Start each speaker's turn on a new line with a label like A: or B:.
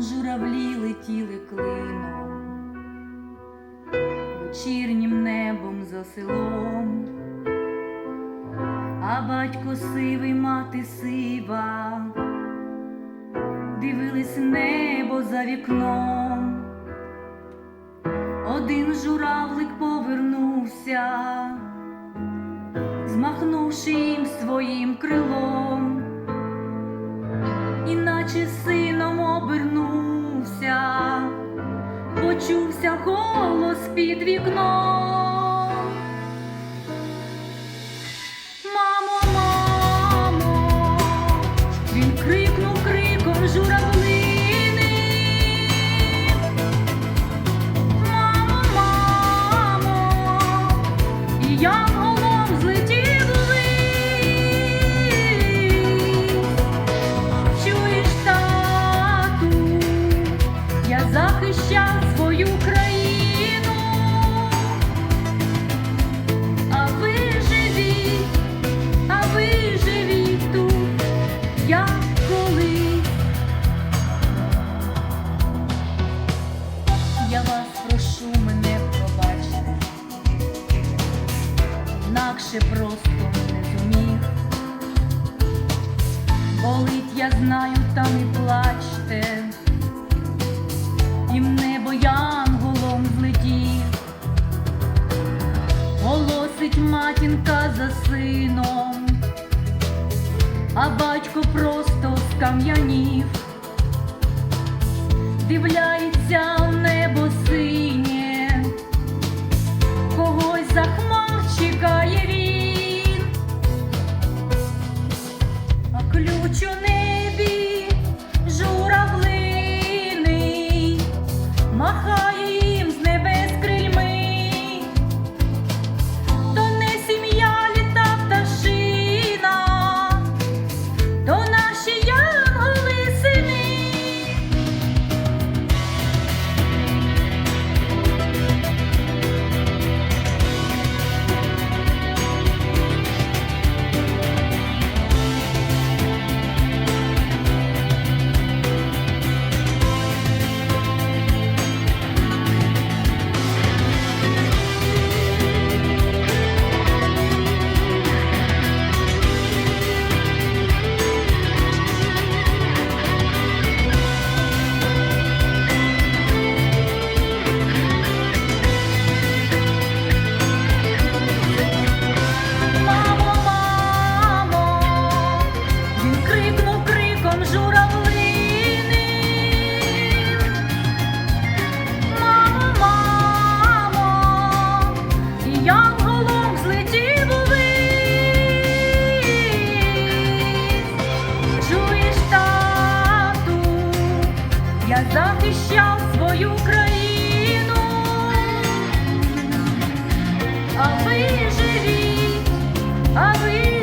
A: Журавлі летіли клином, вечірнім небом за селом, а батько сивий, мати сива, дивились небо за вікном. Один журавлик повернувся, змахнувши їм своїм крилом почувся голос під вікном. Захищав свою країну, а ви живіть, а ви тут, як колись. Я вас прошу мене пробачте, інакше просто не зумів. Болить, я знаю, та не плачте, і небо янголом злетів, голосить матінка за сином, а батько просто скам'янів, дивляється захищав свою країну. А ви живіть, а ви